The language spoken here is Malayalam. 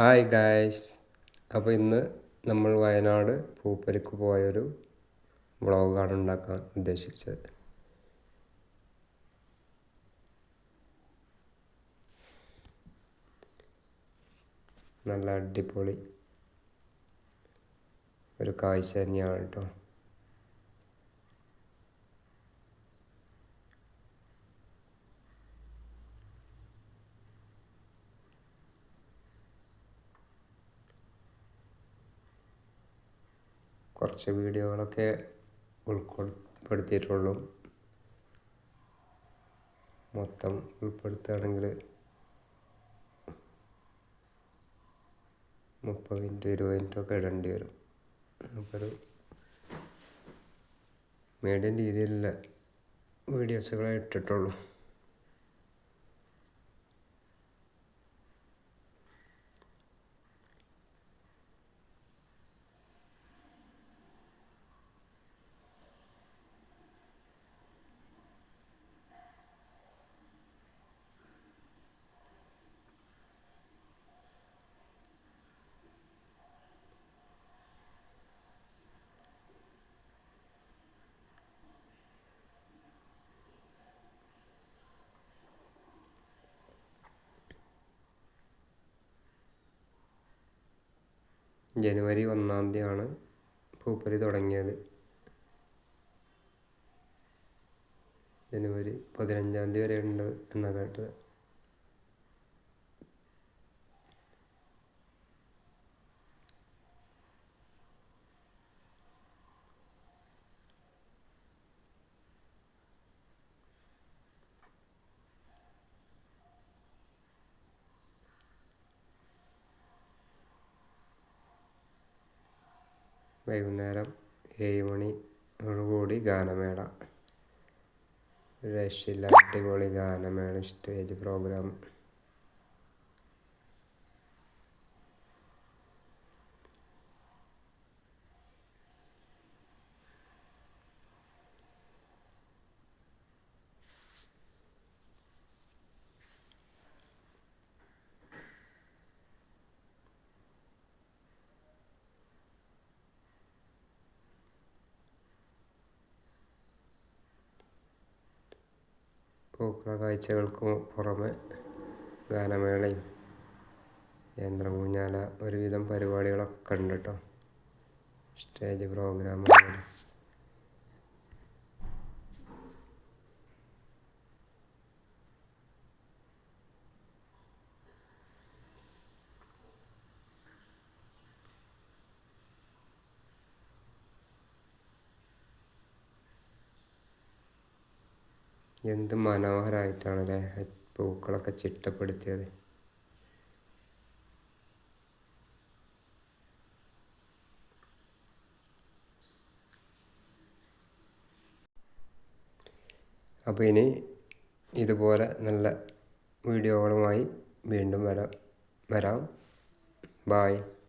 ഹായ് ഗായ്സ് അപ്പോൾ ഇന്ന് നമ്മൾ വയനാട് പൂപ്പലിക്ക് പോയൊരു വ്ളോഗാണ് ഉണ്ടാക്കാൻ ഉദ്ദേശിച്ചത്. നല്ല അടിപൊളി ഒരു കാഴ്ച തന്നെയാണ് കേട്ടോ. കുറച്ച് വീഡിയോകളൊക്കെ ഉൾപ്പെടുത്തിയിട്ടുള്ളൂ. മൊത്തം ഉൾപ്പെടുത്തുകയാണെങ്കിൽ മുപ്പത് മിനിറ്റ് ഇരുപത് മിനിറ്റൊക്കെ ഇടേണ്ടി വരും. അപ്പോൾ മീഡിയം രീതിയിലുള്ള വീഡിയോസുകളെ ഇട്ടിട്ടുള്ളൂ. ജനുവരി ഒന്നാം തീയതിയാണ് പൂപ്പൊലി തുടങ്ങിയത്. ജനുവരി പതിനഞ്ചാം തീയതി വരെ ഉണ്ട് എന്നാണ് കേട്ടത്. വൈകുന്നേരം ഏഴ് മണിയോടുകൂടി ഗാനമേള. രക്ഷയില്ല അടിപൊളി ഗാനമേള സ്റ്റേജ് പ്രോഗ്രാം. പൂക്കള കാഴ്ചകൾക്കു പുറമെ ഗാനമേളയും യന്ത്രമൂഞ്ഞാല ഒരുവിധം പരിപാടികളൊക്കെ ഉണ്ട് കേട്ടോ സ്റ്റേജ് പ്രോഗ്രാം എന്ത് മനോഹരമായിട്ടാണല്ലേ പൂക്കളൊക്കെ ചിട്ടപ്പെടുത്തിയത്. അപ്പോൾ ഇനി ഇതുപോലെ നല്ല വീഡിയോകളുമായി വീണ്ടും വരാം. വരാം. ബായ്